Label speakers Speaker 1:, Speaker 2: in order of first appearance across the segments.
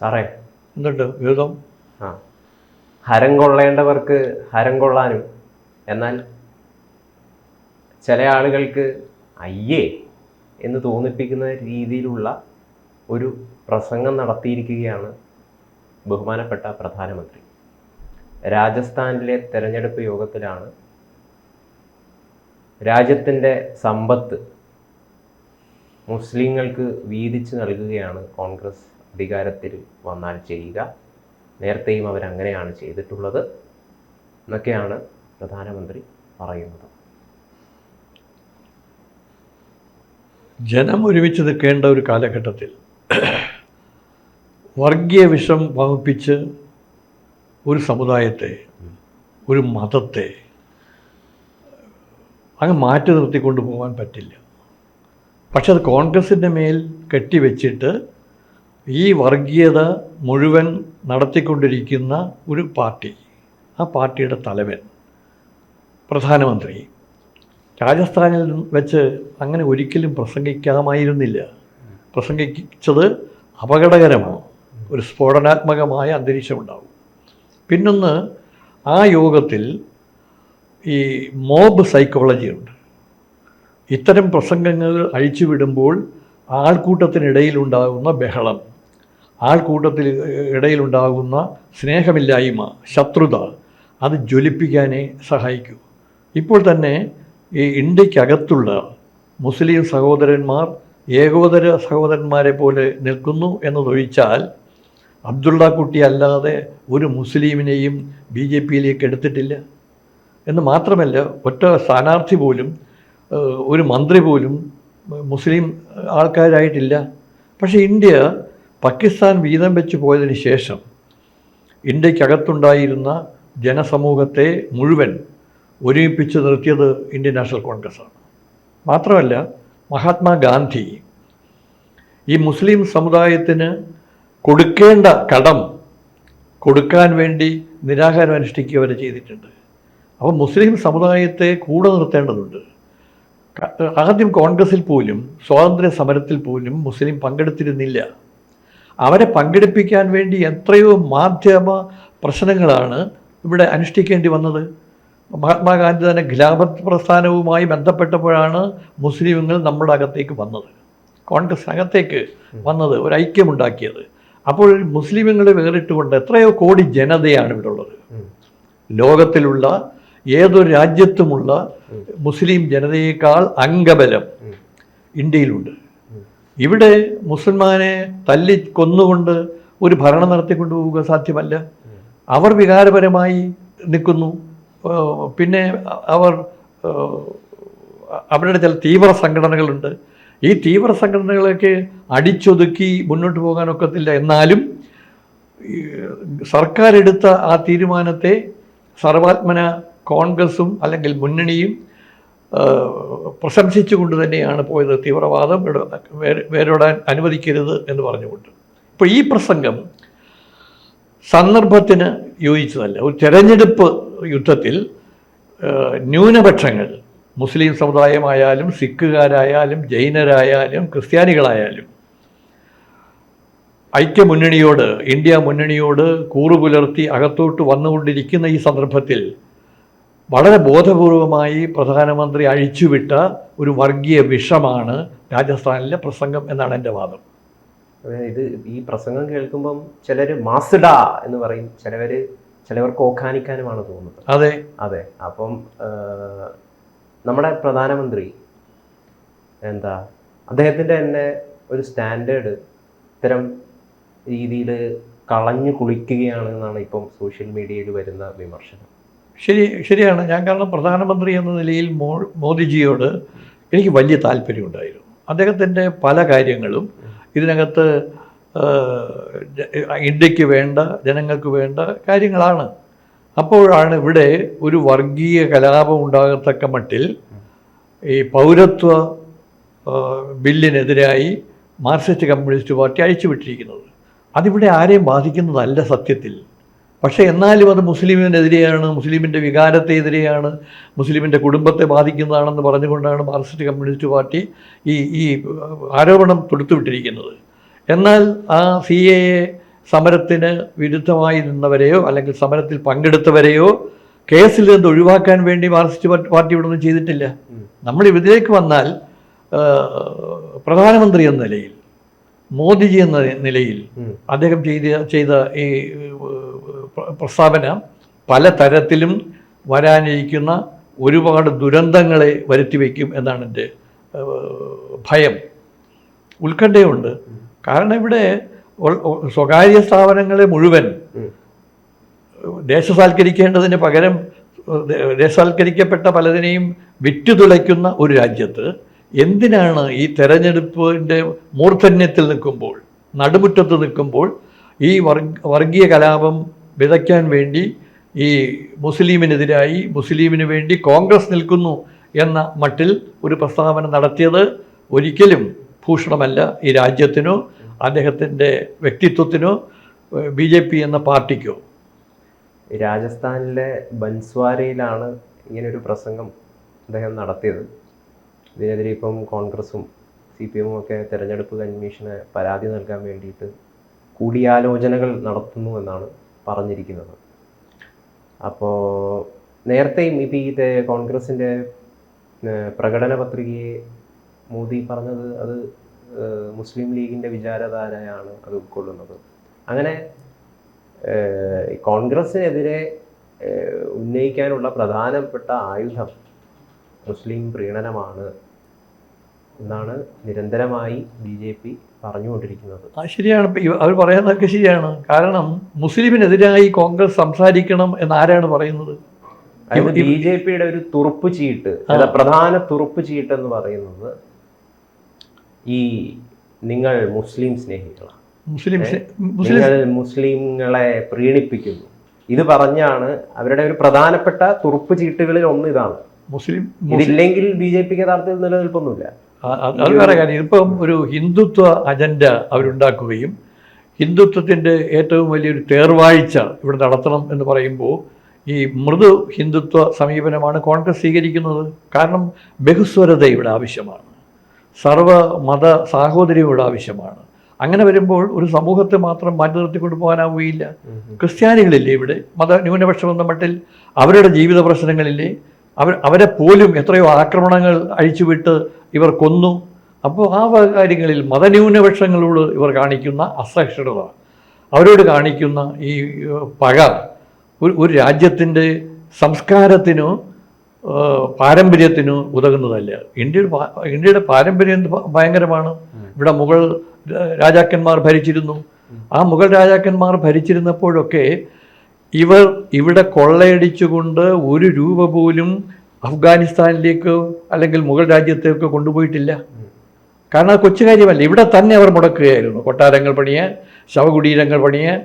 Speaker 1: സാറേ
Speaker 2: എന്തുണ്ട്? വിധം
Speaker 1: ആ. ഹരം കൊള്ളേണ്ടവർക്ക് ഹരം കൊള്ളാനും. എന്നാൽ ചില ആളുകൾക്ക് അയ്യേ എന്ന് തോന്നിപ്പിക്കുന്ന രീതിയിലുള്ള ഒരു പ്രസംഗം നടത്തിയിരിക്കുകയാണ് ബഹുമാനപ്പെട്ട പ്രധാനമന്ത്രി. രാജസ്ഥാനിലെ തെരഞ്ഞെടുപ്പ് യോഗത്തിലാണ് രാജ്യത്തിന്റെ സമ്പത്ത് മുസ്ലിങ്ങൾക്ക് വീതിച്ച് നൽകുകയാണ് കോൺഗ്രസ്. അധികാരത്തിൽ വന്നാൽ ചെയ്യുക. നേരത്തെയും അവരങ്ങനെയാണ് ചെയ്തിട്ടുള്ളത് എന്നൊക്കെയാണ് പ്രധാനമന്ത്രി പറയുന്നത്.
Speaker 2: ജനം ഒരുമിച്ച് നിൽക്കേണ്ട ഒരു കാലഘട്ടത്തിൽ വർഗീയ വിഷം വമിപ്പിച്ച് ഒരു സമുദായത്തെ ഒരു മതത്തെ അങ്ങ് മാറ്റി നിർത്തിക്കൊണ്ടു പോകാൻ പറ്റില്ല. പക്ഷെ അത് കോൺഗ്രസിന്റെ മേൽ കെട്ടിവെച്ചിട്ട് ഈ വർഗീയത മുഴുവൻ നടത്തിക്കൊണ്ടിരിക്കുന്ന ഒരു പാർട്ടി ആ പാർട്ടിയുടെ തലവൻ പ്രധാനമന്ത്രി. രാജസ്ഥാനിൽ വെച്ച് അങ്ങനെ ഒരിക്കലും പ്രസംഗിക്കാമായിരുന്നില്ല. പ്രസംഗിച്ചത് അപകടകരമാണ് ഒരു സ്ഫോടനാത്മകമായ അന്തരീക്ഷമുണ്ടാവും. പിന്നൊന്ന് ആ യോഗത്തിൽ ഈ മോബ് സൈക്കോളജിയുണ്ട് ഇത്തരം പ്രസംഗങ്ങൾ അഴിച്ചുവിടുമ്പോൾ ആൾക്കൂട്ടത്തിനിടയിലുണ്ടാകുന്ന ബഹളം. ആൾക്കൂട്ടത്തിൽ ഇടയിലുണ്ടാകുന്ന സ്നേഹമില്ലായ്മ ശത്രുത അത് ജ്വലിപ്പിക്കാനേ സഹായിക്കൂ. ഇപ്പോൾ തന്നെ ഈ ഇന്ത്യക്കകത്തുള്ള മുസ്ലിം സഹോദരന്മാർ ഏകോദര സഹോദരന്മാരെ പോലെ നിൽക്കുന്നു എന്നതൊഴിച്ചാൽ അബ്ദുള്ള കുട്ടി അല്ലാതെ ഒരു മുസ്ലിമിനെയും ബി ജെ പിയിലേക്ക് എടുത്തിട്ടില്ല. എന്ന് മാത്രമല്ല ഒറ്റ സ്ഥാനാർത്ഥി പോലും ഒരു മന്ത്രി പോലും മുസ്ലിം ആൾക്കാരായിട്ടില്ല. പക്ഷേ ഇന്ത്യ പാകിസ്ഥാൻ വീതം വെച്ച് പോയതിന് ശേഷം ഇന്ത്യക്കകത്തുണ്ടായിരുന്ന ജനസമൂഹത്തെ മുഴുവൻ ഒരുമിപ്പിച്ച് നിർത്തിയത് ഇന്ത്യൻ നാഷണൽ കോൺഗ്രസ്സാണ്. മാത്രമല്ല മഹാത്മാഗാന്ധി ഈ മുസ്ലിം സമുദായത്തിന് കൊടുക്കേണ്ട കടം കൊടുക്കാൻ വേണ്ടി നിരാഹാരം അനുഷ്ഠിക്കുക വരെ ചെയ്തിട്ടുണ്ട്. അപ്പോൾ മുസ്ലിം സമുദായത്തെ കൂടെ നിർത്തേണ്ടതുണ്ട്. ആദ്യം കോൺഗ്രസിൽ പോലും സ്വാതന്ത്ര്യ സമരത്തിൽ പോലും മുസ്ലിം പങ്കെടുത്തിരുന്നില്ല. അവരെ പങ്കെടുപ്പിക്കാൻ വേണ്ടി എത്രയോ മാധ്യമ പ്രശ്നങ്ങളാണ് ഇവിടെ അനുഷ്ഠിക്കേണ്ടി വന്നത്. മഹാത്മാഗാന്ധി തന്നെ ഖിലാഫത്ത് പ്രസ്ഥാനവുമായി ബന്ധപ്പെട്ടപ്പോഴാണ് മുസ്ലിങ്ങൾ നമ്മുടെ അകത്തേക്ക് വന്നത്. കോൺഗ്രസ് അകത്തേക്ക് വന്നത് ഒരു ഐക്യമുണ്ടാക്കിയത്. അപ്പോൾ മുസ്ലിമുകളെ വേറിട്ടുകൊണ്ട് എത്രയോ കോടി ജനതയാണ് ഇവിടെ ഉള്ളത്. ലോകത്തിലുള്ള ഏതൊരു രാജ്യത്തുമുള്ള മുസ്ലിം ജനതയേക്കാൾ അംഗബലം ഇന്ത്യയിലുണ്ട്. ഇവിടെ മുസൽമാനെ തല്ലി കൊന്നുകൊണ്ട് ഒരു ഭരണം നടത്തിക്കൊണ്ടുപോവുക സാധ്യമല്ല. അവർ വികാരപരമായി നിൽക്കുന്നു. പിന്നെ അവർ അവരുടെ ചില തീവ്ര സംഘടനകളുണ്ട്. ഈ തീവ്ര സംഘടനകളൊക്കെ അടിച്ചൊതുക്കി മുന്നോട്ട് പോകാനൊക്കത്തില്ല എന്നാലും സർക്കാരെടുത്ത ആ തീരുമാനത്തെ സർവാത്മന കോൺഗ്രസും അല്ലെങ്കിൽ മുന്നണിയും പ്രശംസിച്ചുകൊണ്ട് തന്നെയാണ് പോയത്. തീവ്രവാദം വേരോടാൻ അനുവദിക്കരുത് എന്ന് പറഞ്ഞുകൊണ്ട്. ഇപ്പോൾ ഈ പ്രസംഗം സന്ദർഭത്തിന് യോജിച്ചതല്ല. ഒരു തെരഞ്ഞെടുപ്പ് യുദ്ധത്തിൽ ന്യൂനപക്ഷങ്ങൾ മുസ്ലിം സമുദായമായാലും സിഖുകാരായാലും ജൈനരായാലും ക്രിസ്ത്യാനികളായാലും ഐക്യമുന്നണിയോട് ഇന്ത്യ മുന്നണിയോട് കൂറുപുലർത്തി അകത്തോട്ട് വന്നുകൊണ്ടിരിക്കുന്ന ഈ സന്ദർഭത്തിൽ വളരെ ബോധപൂർവമായി പ്രധാനമന്ത്രി അഴിച്ചുവിട്ട ഒരു വർഗീയ വിഷമാണ് രാജസ്ഥാനിലെ പ്രസംഗം എന്നാണ് എന്റെ വാദം.
Speaker 1: ഇത് ഈ പ്രസംഗം കേൾക്കുമ്പം ചിലർ മാസിഡ എന്ന് പറയും. ചിലവർ ചിലവർക്ക് ഓഖാനിക്കാനുമാണ് തോന്നുന്നത്.
Speaker 2: അതെ.
Speaker 1: അതെ അപ്പം നമ്മുടെ പ്രധാനമന്ത്രി എന്താ അദ്ദേഹത്തിന്റെ തന്നെ ഒരു സ്റ്റാൻഡേർഡ് ഇത്തരം രീതിയിൽ കളഞ്ഞു കുളിക്കുകയാണ് എന്നാണ് ഇപ്പം സോഷ്യൽ മീഡിയയിൽ വരുന്ന വിമർശനം.
Speaker 2: ശരി ശരിയാണ്. ഞാൻ കാരണം പ്രധാനമന്ത്രി എന്ന നിലയിൽ മോ മോദിജിയോട് എനിക്ക് വലിയ താല്പര്യമുണ്ടായിരുന്നു. അദ്ദേഹത്തിന്റെ പല കാര്യങ്ങളും ഇതിനകത്ത് ഇന്ത്യയ്ക്ക് വേണ്ട ജനങ്ങൾക്ക് വേണ്ട കാര്യങ്ങളാണ്. അപ്പോഴാണ് ഇവിടെ ഒരു വർഗീയ കലാപം ഉണ്ടാകത്തക്ക മട്ടിൽ ഈ പൗരത്വ ബില്ലിനെതിരായി മാർക്സിസ്റ്റ് കമ്മ്യൂണിസ്റ്റ് പാർട്ടി അഴിച്ചുവിട്ടിരിക്കുന്നത്. അതിവിടെ ആരെയും ബാധിക്കുന്നതല്ല സത്യത്തിൽ. പക്ഷേ എന്നാലും അത് മുസ്ലിമിനെതിരെയാണ് മുസ്ലിമിന്റെ വികാരത്തെ എതിരെയാണ് മുസ്ലിമിന്റെ കുടുംബത്തെ ബാധിക്കുന്നതാണെന്ന് പറഞ്ഞുകൊണ്ടാണ് മാർക്സിസ്റ്റ് കമ്മ്യൂണിസ്റ്റ് പാർട്ടി ഈ ഈ ആരോപണം തൊടുത്തുവിട്ടിരിക്കുന്നത്. എന്നാൽ ആ സി എ എ സമരത്തിന് വിരുദ്ധമായി നിന്നവരെയോ അല്ലെങ്കിൽ സമരത്തിൽ പങ്കെടുത്തവരെയോ കേസിൽ നിന്ന് ഒഴിവാക്കാൻ വേണ്ടി മാർക്സിസ്റ്റ് പാർട്ടി- പാർട്ടി ഇവിടെ ഒന്നും ചെയ്തിട്ടില്ല നമ്മൾ ഇതിലേക്ക് വന്നാൽ പ്രധാനമന്ത്രി എന്ന നിലയിൽ മോദിജി എന്ന നിലയിൽ അദ്ദേഹം ചെയ്ത ചെയ്ത ഈ പ്രസ്താവന പല തരത്തിലും വരാനിരിക്കുന്ന ഒരുപാട് ദുരന്തങ്ങളെ വരുത്തി വയ്ക്കും എന്നാണ് എന്റെ ഭയം. ഉത്കണ്ഠയുണ്ട്. കാരണം ഇവിടെ സ്വകാര്യ സ്ഥാപനങ്ങളെ മുഴുവൻ ദേശസാൽക്കരിക്കേണ്ടതിന് പകരം ദേശസാൽക്കരിക്കപ്പെട്ട പലതിനെയും വിറ്റുതുളയ്ക്കുന്ന ഒരു രാജ്യത്ത് എന്തിനാണ് ഈ തെരഞ്ഞെടുപ്പിന്റെ മൂർധന്യത്തിൽ നിൽക്കുമ്പോൾ നടുമുറ്റത്ത് നിൽക്കുമ്പോൾ ഈ വർഗ വർഗീയ കലാപം വിതയ്ക്കാൻ വേണ്ടി ഈ മുസ്ലിമിനെതിരായി മുസ്ലിമിന് വേണ്ടി കോൺഗ്രസ് നിൽക്കുന്നു എന്ന മട്ടിൽ ഒരു പ്രസ്താവന നടത്തിയത് ഒരിക്കലും ഭൂഷണമല്ല ഈ രാജ്യത്തിനോ അദ്ദേഹത്തിന്റെ വ്യക്തിത്വത്തിനോ ബി ജെ പി എന്ന പാർട്ടിക്കോ.
Speaker 1: രാജസ്ഥാനിലെ ബൻസ്വാരയിലാണ് ഇങ്ങനൊരു പ്രസംഗം അദ്ദേഹം നടത്തിയത്. ഇതിനെതിരെ ഇപ്പം കോൺഗ്രസും സി പി എമ്മും ഒക്കെ തെരഞ്ഞെടുപ്പ് കമ്മീഷന് പരാതി നൽകാൻ വേണ്ടിയിട്ട് കൂടിയാലോചനകൾ നടത്തുന്നു എന്നാണ് പറഞ്ഞിരിക്കുന്നത്. അപ്പോൾ നേരത്തെയും ഇപ്പോൾ ഈ തെ- കോൺഗ്രസിന്റെ പ്രകടന പത്രികയെ മോദി പറഞ്ഞത് അത് മുസ്ലിം ലീഗിന്റെ വിചാരധാരയാണ് അത് ഉൾക്കൊള്ളുന്നത്. അങ്ങനെ കോൺഗ്രസിനെതിരെ ഉന്നയിക്കാനുള്ള പ്രധാനപ്പെട്ട ആയുധം മുസ്ലിം പ്രീണനമാണ് എന്നാണ് നിരന്തരമായി ബി ജെ പി പറഞ്ഞുകൊണ്ടിരിക്കുന്നത്.
Speaker 2: അത് ശരിയാണ്. അവർ പറയുന്നതൊക്കെ ശരിയാണ്. കാരണം മുസ്ലിമിനെതിരായി കോൺഗ്രസ് സംസാരിക്കണം എന്ന് ആരാണ് പറയുന്നത്?
Speaker 1: ബി ജെ പിയുടെ ഒരു തുറുപ്പ് ചീട്ട് പ്രധാന തുറുപ്പ് ചീട്ട് എന്ന് പറയുന്നത് ഈ നിങ്ങൾ മുസ്ലിം സ്നേഹികളാണ്.
Speaker 2: മുസ്ലിം
Speaker 1: നിങ്ങൾ മുസ്ലിങ്ങളെ പ്രീണിപ്പിക്കുന്നു. ഇത് പറഞ്ഞാണ് അവരുടെ ഒരു പ്രധാനപ്പെട്ട തുറുപ്പ് ചീട്ടുകളിൽ ഒന്ന് ഇതാണ്.
Speaker 2: മുസ്ലിം
Speaker 1: ഇതില്ലെങ്കിൽ ബി ജെ പിക്ക് യഥാർത്ഥത്തിൽ നിലനിൽപ്പൊന്നുമില്ല.
Speaker 2: അത് വേറെ കാര്യം. ഇപ്പം ഒരു ഹിന്ദുത്വ അജണ്ട അവരുണ്ടാക്കുകയും ഹിന്ദുത്വത്തിന്റെ ഏറ്റവും വലിയൊരു തേർവാഴ്ച ഇവിടെ നടത്തണം എന്ന് പറയുമ്പോൾ ഈ മൃദു ഹിന്ദുത്വ സമീപനമാണ് കോൺഗ്രസ് സ്വീകരിക്കുന്നത്. കാരണം ബഹുസ്വരത ഇവിടെ ആവശ്യമാണ്. സർവ മത സാഹോദര്യം ഇവിടെ ആവശ്യമാണ്. അങ്ങനെ വരുമ്പോൾ ഒരു സമൂഹത്തെ മാത്രം മാറ്റി നിർത്തിക്കൊണ്ട് പോകാനാവുകയില്ല. ക്രിസ്ത്യാനികളില്ലേ ഇവിടെ? മത ന്യൂനപക്ഷം എന്ന മട്ടിൽ അവരുടെ ജീവിത പ്രശ്നങ്ങളില്ലേ? അവർ അവരെ പോലും എത്രയോ ആക്രമണങ്ങൾ അഴിച്ചുവിട്ട് ഇവർ കൊന്നു. അപ്പോൾ ആ കാര്യങ്ങളിൽ മതന്യൂനപക്ഷങ്ങളോട് ഇവർ കാണിക്കുന്ന അസഹിഷ്ണുത അവരോട് കാണിക്കുന്ന ഈ പക ഒരു ഒരു രാജ്യത്തിന്റെ സംസ്കാരത്തിനോ പാരമ്പര്യത്തിനോ ഉതകുന്നതല്ല. ഇന്ത്യയുടെ ഇന്ത്യയുടെ പാരമ്പര്യം ഭയങ്കരമാണ്. ഇവിടെ മുഗൾ രാജാക്കന്മാർ ഭരിച്ചിരുന്നു. ആ മുഗൾ രാജാക്കന്മാർ ഭരിച്ചിരുന്നപ്പോഴൊക്കെ ഇവർ ഇവിടെ കൊള്ളയടിച്ചുകൊണ്ട് ഒരു രൂപ പോലും അഫ്ഗാനിസ്ഥാനിലേക്കോ അല്ലെങ്കിൽ മുഗൾ രാജ്യത്തേക്കോ കൊണ്ടുപോയിട്ടില്ല. കാരണം അത് കൊച്ചു കാര്യമല്ല. ഇവിടെ തന്നെ അവർ മുടക്കുകയായിരുന്നു. കൊട്ടാരങ്ങൾ പണിയാൻ ശവകുടീരങ്ങൾ പണിയാൻ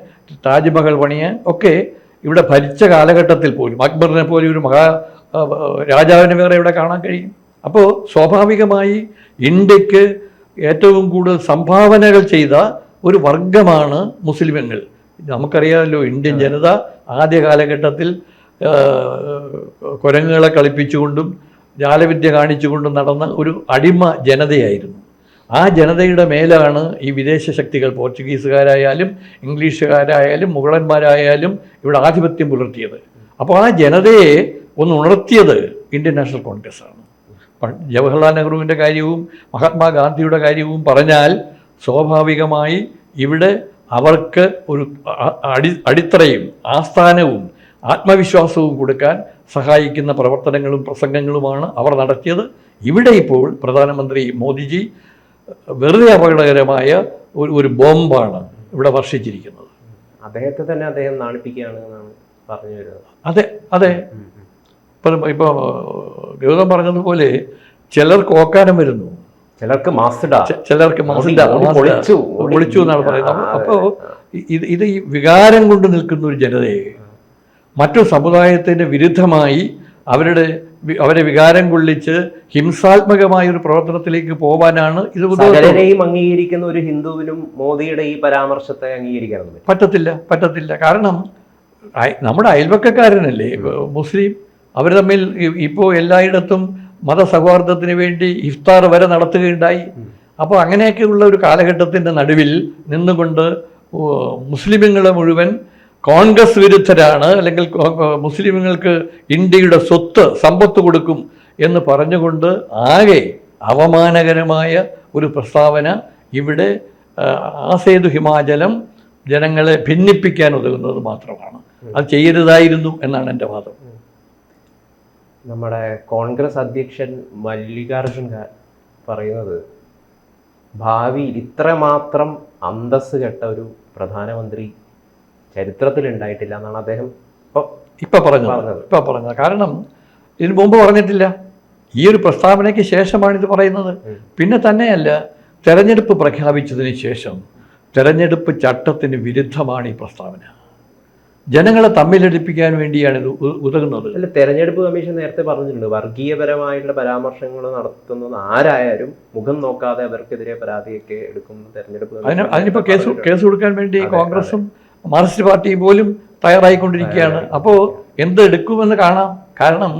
Speaker 2: താജ്മഹൽ പണിയാൻ ഒക്കെ ഇവിടെ ഭരിച്ച കാലഘട്ടത്തിൽ പോലും. അക്ബറിനെ പോലെ ഒരു മഹാ രാജാവിനെ വേറെ ഇവിടെ കാണാൻ കഴിയും. അപ്പോൾ സ്വാഭാവികമായി ഇന്ത്യയ്ക്ക് ഏറ്റവും കൂടുതൽ സംഭാവനകൾ ചെയ്ത ഒരു വർഗമാണ് മുസ്ലിമങ്ങൾ. നമുക്കറിയാമല്ലോ ഇന്ത്യൻ ജനത ആദ്യ കാലഘട്ടത്തിൽ കുരങ്ങുകളെ കളിപ്പിച്ചുകൊണ്ടും ജാലവിദ്യ കാണിച്ചുകൊണ്ടും നടന്ന ഒരു അടിമ ജനതയായിരുന്നു. ആ ജനതയുടെ മേലാണ് ഈ വിദേശ ശക്തികൾ പോർച്ചുഗീസുകാരായാലും ഇംഗ്ലീഷുകാരായാലും മുഗളന്മാരായാലും ഇവിടെ ആധിപത്യം പുലർത്തിയത്. അപ്പോൾ ആ ജനതയെ ഒന്ന് ഉണർത്തിയത് ഇന്ത്യൻ നാഷണൽ കോൺഗ്രസ് ആണ്. ജവഹർലാൽ നെഹ്റുവിന്റെ കാര്യവും മഹാത്മാഗാന്ധിയുടെ കാര്യവും പറഞ്ഞാൽ സ്വാഭാവികമായി ഇവിടെ അവർക്ക് ഒരു അടി അടിത്തറയും ആസ്ഥാനവും ആത്മവിശ്വാസവും കൊടുക്കാൻ സഹായിക്കുന്ന പ്രവർത്തനങ്ങളും പ്രസംഗങ്ങളുമാണ് അവർ നടത്തിയത്. ഇവിടെ ഇപ്പോൾ പ്രധാനമന്ത്രി മോദിജി വെറുതെ അപകടകരമായ ഒരു ഒരു ബോംബാണ് ഇവിടെ വർഷിച്ചിരിക്കുന്നത്.
Speaker 1: അദ്ദേഹത്തെ തന്നെ അദ്ദേഹം നാണിപ്പിക്കുകയാണ് എന്നാണ് പറഞ്ഞു വരുന്നത്.
Speaker 2: അതെ അതെ. ഇപ്പം ഇപ്പോൾ ഗൗതം പറഞ്ഞതുപോലെ ചിലർക്ക് ഓക്കാനം വരുന്നു.
Speaker 1: ചിലർക്ക് മാസ്ഡ
Speaker 2: ചിലർക്ക്
Speaker 1: പൊളിച്ചു.
Speaker 2: എന്നാണ് പറയുന്നത്. അപ്പോൾ ഇത് ഇത് ഈ വികാരം കൊണ്ട് നിൽക്കുന്ന ഒരു ജനതയെ മറ്റു സമുദായത്തിന് വിരുദ്ധമായി അവരുടെ അവരെ വികാരം കൊള്ളിച്ച് ഹിംസാത്മകമായ ഒരു പ്രവർത്തനത്തിലേക്ക് പോവാനാണ് ഇത്
Speaker 1: സകലരെയും അംഗീകരിക്കുന്ന ഒരു ഹിന്ദുവിനും മോദിയുടെ ഈ പരാമർശത്തെ അംഗീകരിക്കാൻ.
Speaker 2: പറ്റത്തില്ല പറ്റത്തില്ല. കാരണം നമ്മുടെ അയൽവക്കക്കാരനല്ലേ? മുസ്ലിം അവർ തമ്മിൽ ഇപ്പോൾ എല്ലായിടത്തും മതസൗഹാർദ്ദത്തിന് വേണ്ടി ഇഫ്താർ വരെ നടത്തുകയുണ്ടായി. അപ്പോൾ അങ്ങനെയൊക്കെയുള്ള ഒരു കാലഘട്ടത്തിന്റെ നടുവിൽ നിന്നുകൊണ്ട് മുസ്ലിമുകളെ മുഴുവൻ കോൺഗ്രസ് വിരുദ്ധരാണ് അല്ലെങ്കിൽ മുസ്ലിമുകൾക്ക് ഇന്ത്യയുടെ സ്വത്ത് സമ്പത്ത് കൊടുക്കും എന്ന് പറഞ്ഞുകൊണ്ട് ആകെ അവമാനകരമായ ഒരു പ്രസ്താവന ഇവിടെ ആസേതു ഹിമാചലം ജനങ്ങളെ ഭിന്നിപ്പിക്കാൻ ഉതകുന്നത് മാത്രമാണ്. അത് ചെയ്യരുതായിരുന്നു എന്നാണ് എന്റെ വാദം.
Speaker 1: നമ്മുടെ കോൺഗ്രസ് അധ്യക്ഷൻ മല്ലികാർജുൻ പറയുന്നത് ഭാവിയിൽ ഇത്രമാത്രം അന്തസ് കെട്ട ഒരു പ്രധാനമന്ത്രി ചരിത്രത്തിൽ ഉണ്ടായിട്ടില്ല എന്നാണ് അദ്ദേഹം
Speaker 2: ഇപ്പൊ പറഞ്ഞത്.
Speaker 1: പറഞ്ഞത്.
Speaker 2: ഇപ്പൊ പറഞ്ഞത്. കാരണം ഇതിനു മുമ്പ് പറഞ്ഞിട്ടില്ല. ഈ ഒരു പ്രസ്താവനയ്ക്ക് ശേഷമാണ് ഇത് പറയുന്നത്. പിന്നെ തന്നെയല്ല തെരഞ്ഞെടുപ്പ് പ്രഖ്യാപിച്ചതിന് ശേഷം തെരഞ്ഞെടുപ്പ് ചട്ടത്തിന് വിരുദ്ധമാണ് ഈ പ്രസ്താവന. ജനങ്ങളെ തമ്മിലടിപ്പിക്കാൻ വേണ്ടിയാണ് ഇത് ഉതകുന്നത്.
Speaker 1: അല്ല തെരഞ്ഞെടുപ്പ് കമ്മീഷൻ നേരത്തെ പറഞ്ഞിട്ടുണ്ട് വർഗീയപരമായിട്ടുള്ള പരാമർശങ്ങൾ നടത്തുന്നത് ആരായാലും മുഖം നോക്കാതെ അവർക്കെതിരെ പരാതിയൊക്കെ എടുക്കുന്ന തെരഞ്ഞെടുപ്പ് അതിനിപ്പോ
Speaker 2: അതിനിപ്പോൾ കേസ് കേസ് കൊടുക്കാൻ വേണ്ടി കോൺഗ്രസും മാർക്സിസ്റ്റ് പാർട്ടി പോലും തയ്യാറായിക്കൊണ്ടിരിക്കുകയാണ്. അപ്പോൾ എന്ത് എടുക്കുമെന്ന് കാണാം. കാരണം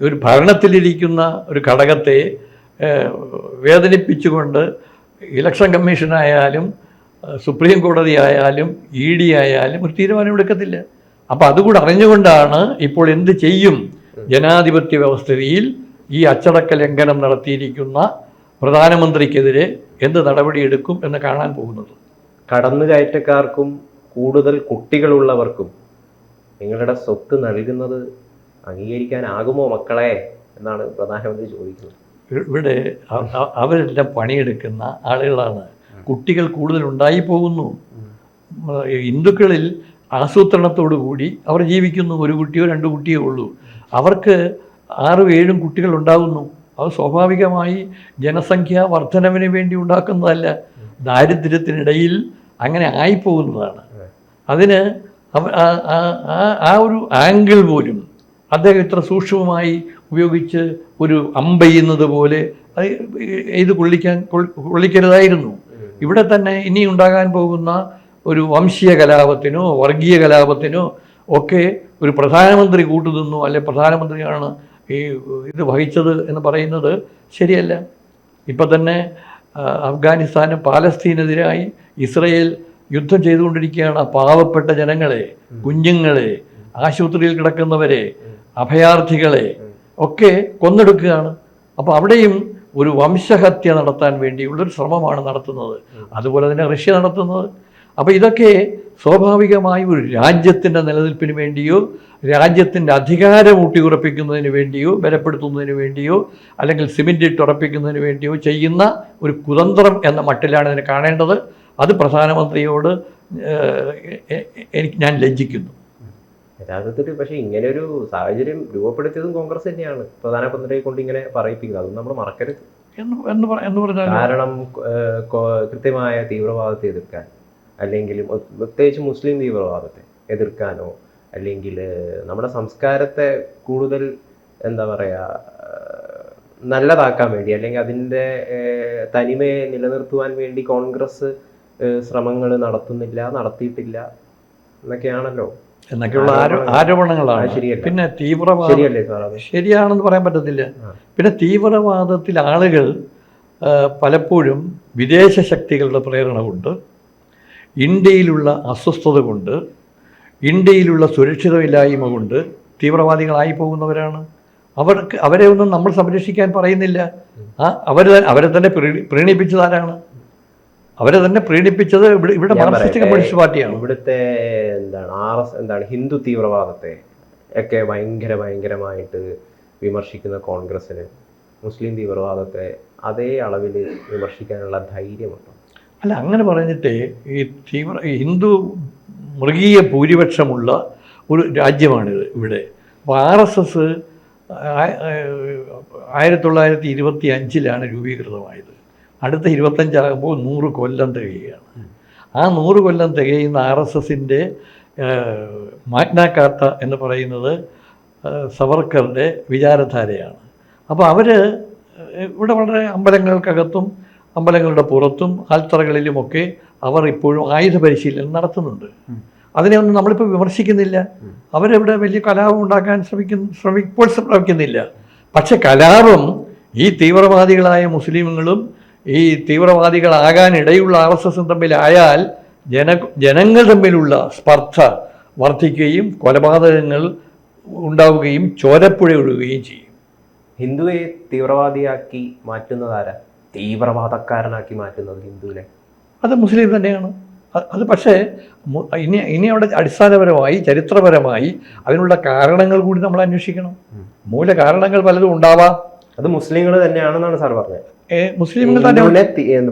Speaker 2: ഒരു ഭരണത്തിലിരിക്കുന്ന ഒരു ഘടകത്തെ വേദനിപ്പിച്ചുകൊണ്ട് ഇലക്ഷൻ കമ്മീഷനായാലും സുപ്രീം കോടതി ആയാലും ഇ ഡി ആയാലും ഒരു തീരുമാനം എടുക്കത്തില്ല. അപ്പോൾ അതുകൂടെ അറിഞ്ഞുകൊണ്ടാണ് ഇപ്പോൾ എന്ത് ചെയ്യും ജനാധിപത്യ വ്യവസ്ഥയിൽ ഈ അച്ചടക്ക ലംഘനം നടത്തിയിരിക്കുന്ന പ്രധാനമന്ത്രിക്കെതിരെ എന്ത് നടപടിയെടുക്കും എന്ന് കാണാൻ പോകുന്നത്?
Speaker 1: കടന്നുകയറ്റക്കാർക്കും കൂടുതൽ കുട്ടികളുള്ളവർക്കും നിങ്ങളുടെ സ്വത്ത് നൽകുന്നത് അംഗീകരിക്കാനാകുമോ മക്കളെ? എന്നാണ് പ്രധാനമന്ത്രി ചോദിക്കുന്നത്.
Speaker 2: ഇവിടെ അവരെല്ലാം പണിയെടുക്കുന്ന ആളുകളാണ്. കുട്ടികൾ കൂടുതൽ ഉണ്ടായി പോകുന്നു ഹിന്ദുക്കളിൽ ആസൂത്രണത്തോടു കൂടി അവർ ജീവിക്കുന്നു. ഒരു കുട്ടിയോ രണ്ട് കുട്ടിയോ ഉള്ളൂ. അവർക്ക് ആറും ഏഴും കുട്ടികൾ ഉണ്ടാകുന്നു അത് സ്വാഭാവികമായി ജനസംഖ്യ വർധനവിന് വേണ്ടി ഉണ്ടാക്കുന്നതല്ല. ദാരിദ്ര്യത്തിനിടയിൽ അങ്ങനെ ആയിപ്പോകുന്നതാണ് അതിന് ആ- ഒരു ആംഗിൾ പോലും അദ്ദേഹം ഇത്ര സൂക്ഷ്മമായി ഉപയോഗിച്ച് ഒരു അമ്പെയ്യുന്നത് പോലെ ഇത് കൊള്ളിക്കാൻ കൊള്ളിക്കരുതായിരുന്നു. ഇവിടെ തന്നെ ഇനി ഉണ്ടാകാൻ പോകുന്ന ഒരു വംശീയ കലാപത്തിനോ വർഗീയ കലാപത്തിനോ ഒക്കെ ഒരു പ്രധാനമന്ത്രി കൂട്ടുനിന്നു അല്ലെ പ്രധാനമന്ത്രിയാണ് ഈ ഇത് വഹിച്ചത് എന്ന് പറയുന്നത് ശരിയല്ല. ഇപ്പം തന്നെ അഫ്ഗാനിസ്ഥാനും പാലസ്തീനെതിരായി ഇസ്രയേൽ യുദ്ധം ചെയ്തുകൊണ്ടിരിക്കുകയാണ് ആ പാവപ്പെട്ട ജനങ്ങളെ കുഞ്ഞുങ്ങളെ ആശുപത്രിയിൽ കിടക്കുന്നവരെ അഭയാർത്ഥികളെ ഒക്കെ കൊന്നെടുക്കുകയാണ്. അപ്പോൾ അവിടെയും ഒരു വംശഹത്യ നടത്താൻ വേണ്ടിയുള്ളൊരു ശ്രമമാണ് നടത്തുന്നത്. അതുപോലെ തന്നെ റഷ്യ നടത്തുന്നത്. അപ്പോൾ ഇതൊക്കെ സ്വാഭാവികമായി ഒരു രാജ്യത്തിന്റെ നിലനിൽപ്പിന് വേണ്ടിയോ രാജ്യത്തിന്റെ അധികാരം ഊട്ടിയുറപ്പിക്കുന്നതിന് വേണ്ടിയോ ബലപ്പെടുത്തുന്നതിന് വേണ്ടിയോ അല്ലെങ്കിൽ സിമെന്റ് ഇട്ട് ഉറപ്പിക്കുന്നതിന് വേണ്ടിയോ ചെയ്യുന്ന ഒരു കുതന്ത്രം എന്ന മട്ടിലാണ് ഇതിനെ കാണേണ്ടത്. അത് പ്രധാനമന്ത്രിയോട് എനിക്ക് ഞാൻ ലജ്ജിക്കുന്നു.
Speaker 1: യഥാർത്ഥത്തിൽ പക്ഷേ ഇങ്ങനെ ഒരു സാഹചര്യം രൂപപ്പെടുത്തിയതും കോൺഗ്രസ് തന്നെയാണ്. പ്രധാനമന്ത്രിയെ കൊണ്ട് ഇങ്ങനെ പറയിപ്പിക്കുന്നത്. അതൊന്നും നമ്മൾ മറക്കരുത്.
Speaker 2: എന്ന് എന്ന് എന്ന് പറഞ്ഞാൽ
Speaker 1: കാരണം കൃത്യമായ തീവ്രവാദത്തെ എതിർക്കാൻ അല്ലെങ്കിൽ പ്രത്യേകിച്ച് മുസ്ലിം തീവ്രവാദത്തെ എതിർക്കാനോ അല്ലെങ്കിൽ നമ്മുടെ സംസ്കാരത്തെ കൂടുതൽ എന്താ പറയുക നല്ലതാക്കാൻ വേണ്ടി അല്ലെങ്കിൽ അതിന്റെ തനിമയെ നിലനിർത്തുവാൻ വേണ്ടി കോൺഗ്രസ് ശ്രമങ്ങൾ നടത്തുന്നില്ല നടത്തിയിട്ടില്ല എന്നൊക്കെയാണല്ലോ.
Speaker 2: എന്നൊക്കെയുള്ള ആരോ ആരോപണങ്ങളാണ്. പിന്നെ തീവ്രവാദം ശരിയാണെന്ന് പറയാൻ പറ്റത്തില്ല. പിന്നെ തീവ്രവാദത്തിൽ ആളുകൾ പലപ്പോഴും വിദേശ ശക്തികളുടെ പ്രേരണ കൊണ്ട് ഇന്ത്യയിലുള്ള അസ്വസ്ഥത കൊണ്ട് ഇന്ത്യയിലുള്ള സുരക്ഷിതമില്ലായ്മ കൊണ്ട് തീവ്രവാദികളായി പോകുന്നവരാണ്. അവർക്ക് അവരെ ഒന്നും നമ്മൾ സംരക്ഷിക്കാൻ പറയുന്നില്ല. ആ അവർ അവരെ തന്നെ പ്രീ- പ്രീണിപ്പിച്ചതാരാണ് അവരെ തന്നെ പ്രീണിപ്പിച്ചത് ഇവിടെ മാർക്സിസ്റ്റ് കമ്മ്യൂണിസ്റ്റ് പാർട്ടിയാണ്.
Speaker 1: ഇവിടുത്തെ എന്താണ് ആർ എസ് എന്താണ് ഹിന്ദു തീവ്രവാദത്തെ ഒക്കെ ഭയങ്കര ഭയങ്കരമായിട്ട് വിമർശിക്കുന്ന കോൺഗ്രസ്സിന് മുസ്ലിം തീവ്രവാദത്തെ അതേ അളവിൽ വിമർശിക്കാനുള്ള ധൈര്യമുണ്ടോ?
Speaker 2: അല്ല അങ്ങനെ പറഞ്ഞിട്ട് ഈ തീവ്ര ഹിന്ദു മൃഗീയ ഭൂരിപക്ഷമുള്ള ഒരു രാജ്യമാണിത് ഇവിടെ. അപ്പോൾ ആർ എസ് എസ് ആയിരത്തി തൊള്ളായിരത്തി ഇരുപത്തി അഞ്ചിലാണ് രൂപീകൃതമായത്. അടുത്ത ഇരുപത്തഞ്ചാകുമ്പോൾ നൂറ് കൊല്ലം തികയുകയാണ്. ആ നൂറ് കൊല്ലം തികയുന്ന ആർ എസ് എസിന്റെ മാഗ്ന എന്ന് പറയുന്നത് സവർക്കറുടെ വിചാരധാരയാണ്. അപ്പോൾ അവർ ഇവിടെ വളരെ അമ്പലങ്ങൾക്കകത്തും അമ്പലങ്ങളുടെ പുറത്തും ആൽത്തറകളിലുമൊക്കെ അവർ ഇപ്പോഴും ആയുധ പരിശീലനം നടത്തുന്നുണ്ട്. അതിനെ ഒന്നും നമ്മളിപ്പോൾ വിമർശിക്കുന്നില്ല. അവരവിടെ വലിയ കലാപം ഉണ്ടാക്കാൻ ശ്രമിക്കുന്നു ശ്രമിപ്പോൾ ശ്രമിക്കുന്നില്ല പക്ഷെ കലാപം ഈ തീവ്രവാദികളായ മുസ്ലിമുകളും ഈ തീവ്രവാദികളാകാൻ ഇടയുള്ള ആർ എസ് എസും തമ്മിലായാൽ ജന ജനങ്ങൾ തമ്മിലുള്ള സ്പർദ്ധ വർദ്ധിക്കുകയും കൊലപാതകങ്ങൾ ഉണ്ടാവുകയും ചോരപ്പുഴ ഒഴുകുകയും ചെയ്യും.
Speaker 1: ഹിന്ദുവെ തീവ്രവാദിയാക്കി മാറ്റുന്നതാരാ? തീവ്രവാദക്കാരനാക്കി മാറ്റുന്നത് ഹിന്ദുവിനെ.
Speaker 2: അത് മുസ്ലിം തന്നെയാണ്. അത് പക്ഷേ ഇനി ഇനി അവിടെ അടിസ്ഥാനപരമായി ചരിത്രപരമായി അതിനുള്ള കാരണങ്ങൾ കൂടി നമ്മൾ അന്വേഷിക്കണം. മൂല കാരണങ്ങൾ പലതും ഉണ്ടാവാം.
Speaker 1: അത് മുസ്ലിങ്ങൾ തന്നെയാണെന്നാണ് സാർ പറഞ്ഞത്.
Speaker 2: മുസ്ലിങ്ങൾ തന്നെ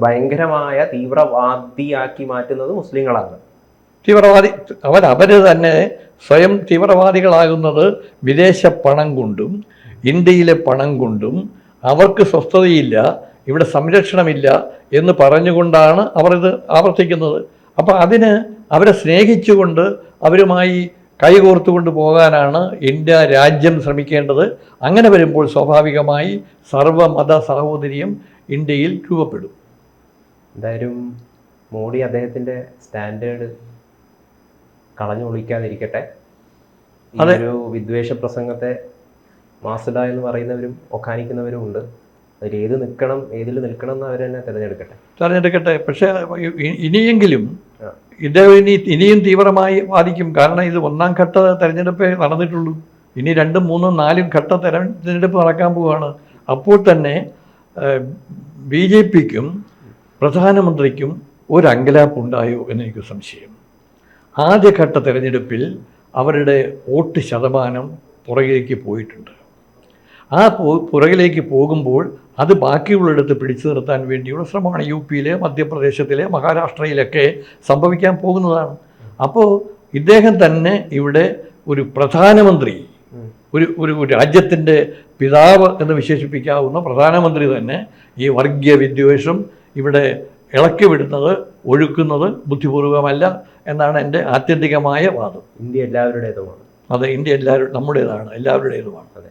Speaker 1: ഭയങ്കരമായ തീവ്രവാദിയാക്കി മാറ്റുന്നത് മുസ്ലിങ്ങളാണ്.
Speaker 2: തീവ്രവാദി അവർ അവർ തന്നെ സ്വയം തീവ്രവാദികളാകുന്നത് വിദേശ പണം കൊണ്ടും ഇന്ത്യയിലെ പണം കൊണ്ടും അവർക്ക് സ്വസ്ഥതയില്ല ഇവിടെ സംരക്ഷണമില്ല എന്ന് പറഞ്ഞുകൊണ്ടാണ് അവർ ഇത് ആവർത്തിക്കുന്നത്. അപ്പം അതിന് അവരെ സ്നേഹിച്ചുകൊണ്ട് അവരുമായി കൈകോർത്തുകൊണ്ട് പോകാനാണ് ഇന്ത്യ രാജ്യം ശ്രമിക്കേണ്ടത്. അങ്ങനെ വരുമ്പോൾ സ്വാഭാവികമായി സർവമത സാഹോദര്യം ഇന്ത്യയിൽ രൂപപ്പെടും.
Speaker 1: എന്തായാലും മോഡി അദ്ദേഹത്തിന്റെ സ്റ്റാൻഡേർഡ് കളഞ്ഞു ഒളിക്കാതിരിക്കട്ടെ. ഒരു വിദ്വേഷ പ്രസംഗത്തെ മാസുഡ എന്ന് പറയുന്നവരും ഒക്കാനിക്കുന്നവരും ഉണ്ട്. അതിൽ ഏത് നിൽക്കണം ഏതിൽ നിൽക്കണം എന്ന് അവർ തന്നെ തിരഞ്ഞെടുക്കട്ടെ.
Speaker 2: തിരഞ്ഞെടുക്കട്ടെ. പക്ഷേ ഇനിയെങ്കിലും ഇദ്ദേഹം ഇനി ഇനിയും തീവ്രമായി ബാധിക്കും. കാരണം ഇത് ഒന്നാം ഘട്ട തെരഞ്ഞെടുപ്പേ നടന്നിട്ടുള്ളൂ. ഇനി രണ്ടും മൂന്നും നാലും ഘട്ട തെരഞ്ഞെടുപ്പ് നടക്കാൻ പോവുകയാണ് അപ്പോൾ തന്നെ ബി ജെ പിക്കും പ്രധാനമന്ത്രിക്കും ഒരു അങ്കലാപ്പ് ഉണ്ടായോ എന്നെനിക്ക് സംശയം. ആദ്യഘട്ട തെരഞ്ഞെടുപ്പിൽ അവരുടെ വോട്ട് ശതമാനം പുറകിലേക്ക് പോയിട്ടുണ്ട്. ആ പോ പുറകിലേക്ക് പോകുമ്പോൾ അത് ബാക്കിയുള്ളിടത്ത് പിടിച്ചു നിർത്താൻ വേണ്ടിയുള്ള ശ്രമമാണ് യു പിയിലെ മധ്യപ്രദേശത്തിലെ മഹാരാഷ്ട്രയിലൊക്കെ സംഭവിക്കാൻ പോകുന്നതാണ്. അപ്പോൾ ഇദ്ദേഹം തന്നെ ഇവിടെ ഒരു പ്രധാനമന്ത്രി ഒരു ഒരു രാജ്യത്തിന്റെ പിതാവ് എന്ന് വിശേഷിപ്പിക്കാവുന്ന പ്രധാനമന്ത്രി തന്നെ ഈ വർഗീയ വിദ്വേഷം ഇവിടെ ഇളക്കി വിടുന്നത് ഒഴുക്കുന്നത് ബുദ്ധിപൂർവമല്ല എന്നാണ് എന്റെ ആത്യന്തികമായ വാദം.
Speaker 1: ഇന്ത്യ എല്ലാവരുടേതുമാണ്.
Speaker 2: അതെ ഇന്ത്യ എല്ലാവരും നമ്മുടേതാണ് എല്ലാവരുടേതുമാണ്.
Speaker 1: അതെ.